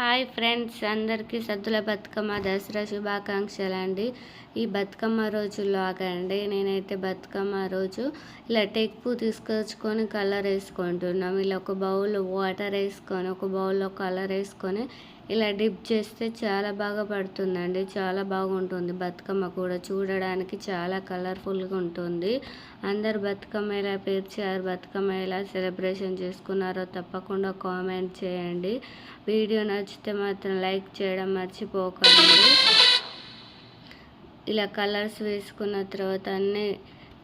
Hi friends అందరికీ సద్దుల బతుకమ్మ దసరా శుభాకాంక్షలు అండి ఈ బతుకమ్మ రోజుల్లో నేనైతే బతుకమ్మ రోజు ఇలా టెక్పు తీసుకొచ్చుకొని కలర్ వేసుకుంటున్నాం. ఇలా ఒక బౌల్ వాటర్ వేసుకొని ఒక బౌల్లో కలర్ వేసుకొని ఇలా డిప్ చేస్తే చాలా బాగా పడుతుందండి. చాలా బాగుంటుంది. బతుకమ్మ కూడా చూడడానికి చాలా కలర్ఫుల్గా ఉంటుంది. అందరు బతుకమ్మ ఎలా పేర్చారు బతుకమ్మ ఎలా సెలబ్రేషన్ చేసుకున్నారో తప్పకుండా కామెంట్ చేయండి. వీడియో నచ్చితే మాత్రం లైక్ చేయడం మర్చిపోకండి. ఇలా కలర్స్ వేసుకున్న తర్వాత అన్నీ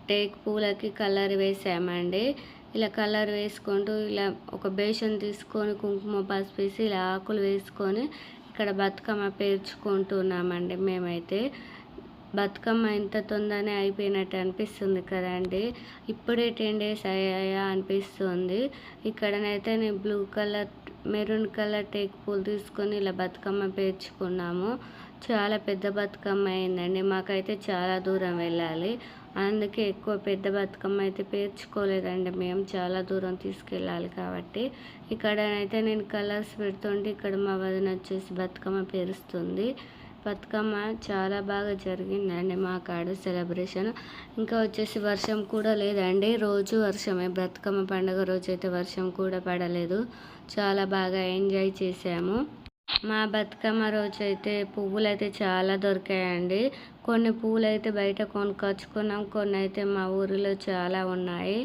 టేక్ పూలకి కలర్ వేసామండి. ఇలా కలర్ వేసుకుంటూ ఇలా ఒక బేషన్ తీసుకొని కుంకుమ పసుపు వేసి ఇలా ఆకులు వేసుకొని ఇక్కడ బతుకమ్మ పేర్చుకుంటున్నామండి మేమైతే. బతుకమ్మ ఇంత తొందరనే అయిపోయినట్టు అనిపిస్తుంది కదండి. ఇప్పుడే టెన్ డేస్ అయ్యాయా అనిపిస్తుంది. ఇక్కడనైతే నేను blue colour maroon colour take పూలు తీసుకొని ఇలా బతుకమ్మ పేర్చుకున్నాము. చాలా పెద్ద బతుకమ్మ అయిందండి. మాకైతే చాలా దూరం వెళ్ళాలి. అందుకే ఎక్కువ పెద్ద బతుకమ్మ అయితే పేర్చుకోలేదండి. మేము చాలా దూరం తీసుకెళ్ళాలి కాబట్టి. ఇక్కడనైతే నేను కలర్స్ పెడుతుంటే ఇక్కడ మా వదిన వచ్చేసి బతుకమ్మ పేరుస్తుంది. బతుకమ్మ చాలా బాగా జరిగిందండి మా కాడ సెలబ్రేషన్. ఇంకా వచ్చేసి వర్షం కూడా లేదండి. రోజు వర్షమే. బతుకమ్మ పండుగ రోజు అయితే వర్షం కూడా పడలేదు. చాలా బాగా ఎంజాయ్ చేసాము మా బతుకమ్మ రోజు అయితే పువ్వులు అయితే చాలా దొరికాయండి. కొన్ని పువ్వులు అయితే బయట కొనుక్కొచ్చుకున్నాం కొన్ని అయితే మా ఊరిలో చాలా ఉన్నాయి.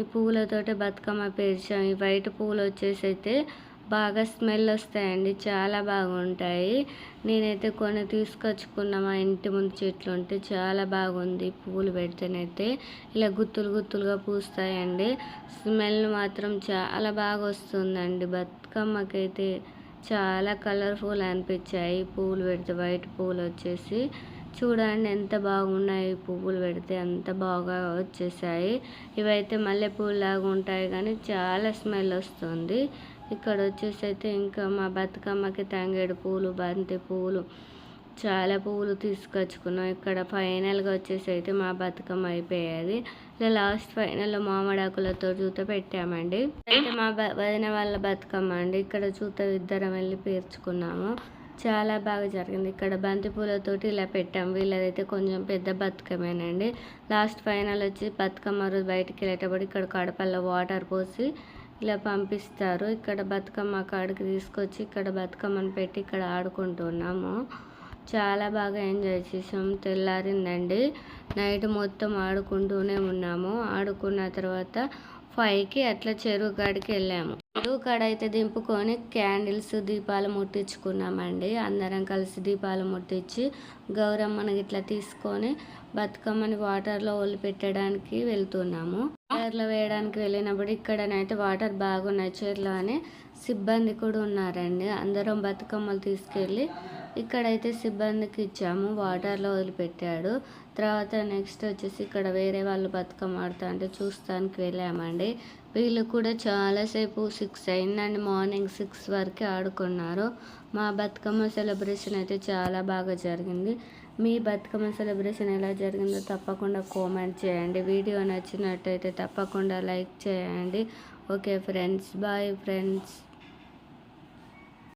ఈ పువ్వులతోటి బతుకమ్మ పేర్చాం. ఈ వైట్ పువ్వులు వచ్చేసి అయితే బాగా స్మెల్ వస్తాయండి చాలా బాగుంటాయి. నేనైతే కొన్ని తీసుకొచ్చుకున్నా మా ఇంటి ముందు చెట్లు ఉంటే చాలా బాగుంది పువ్వులు పెడితేనైతే. ఇలా గుత్తులు గుత్తులుగా పూస్తాయండి. స్మెల్ మాత్రం చాలా బాగా వస్తుందండి బతుకమ్మకైతే. చాలా కలర్ఫుల్ అనిపించాయి. పువ్వులు పెడితే వైట్ పువ్వులు వచ్చేసి. చూడండి ఎంత బాగున్నాయి పువ్వులు పెడితే అంత బాగా వచ్చేసాయి. ఇవైతే మల్లెపూలు లాగా ఉంటాయి కానీ చాలా స్మెల్ వస్తుంది. ఇక్కడ వచ్చేసి అయితే ఇంకా మా బతుకమ్మకి తంగేడు పూలు బంతి పూలు చాలా పువ్వులు తీసుకొచ్చుకున్నాం. ఇక్కడ ఫైనల్గా వచ్చేసి అయితే మా బతుకమ్మ అయిపోయేది. ఇలా లాస్ట్ ఫైనల్లో మామిడాకులతో జూత పెట్టామండి. అయితే మా వదిన వాళ్ళ బతుకమ్మ అండి. ఇక్కడ జూత ఇద్దరం వెళ్ళి పేర్చుకున్నాము. చాలా బాగా జరిగింది. ఇక్కడ బంతి పూలతోటి ఇలా పెట్టాం. వీళ్ళదైతే కొంచెం పెద్ద బతుకమేనండి లాస్ట్ ఫైనల్ వచ్చి బతుకమ్మ రోజు బయటికి వెళ్ళేటప్పుడు ఇక్కడ కడపల్లో వాటర్ పోసి ఇలా పంపిస్తారు. ఇక్కడ బతుకమ్మ కాడికి తీసుకొచ్చి ఇక్కడ బతుకమ్మను పెట్టి ఇక్కడ ఆడుకుంటున్నాము చాలా బాగా ఎంజాయ్ చేసాం తెల్లారిందండి. నైట్ మొత్తం ఆడుకుంటూనే ఉన్నాము. ఆడుకున్న తర్వాత ఫైవ్కి అట్లా చెరువు కాడికి వెళ్ళాము. చెరువు కాడ అయితే దింపుకొని క్యాండిల్స్ దీపాలు ముట్టించుకున్నామండి. అందరం కలిసి దీపాలు ముట్టించి గౌరమ్మని ఇట్లా తీసుకొని బతుకమ్మని వాటర్లో వదిలిపెట్టడానికి వెళ్తున్నాము. వాటర్లో వేయడానికి వెళ్ళినప్పుడు ఇక్కడనైతే వాటర్ బాగున్నాయి. చెరువులో అని సిబ్బంది కూడా ఉన్నారండి. అందరం బతుకమ్మలు తీసుకెళ్ళి ఇక్కడైతే సిబ్బందికి ఇచ్చాము. వాటర్లో వదిలిపెట్టాడు. తర్వాత నెక్స్ట్ వచ్చేసి ఇక్కడ వేరే వాళ్ళు బతుకమ్మ ఆడుతా అంటే చూస్తానికి వెళ్ళామండి. వీళ్ళు కూడా చాలాసేపు సిక్స్ అయిందండి. మార్నింగ్ సిక్స్ వరకు ఆడుకున్నారు. మా బతుకమ్మ సెలబ్రేషన్ అయితే చాలా బాగా జరిగింది. మీ బతుకమ్మ సెలబ్రేషన్ ఎలా జరిగిందో తప్పకుండా కామెంట్ చేయండి. వీడియో నచ్చినట్టయితే తప్పకుండా లైక్ చేయండి. Okay friends bye friends.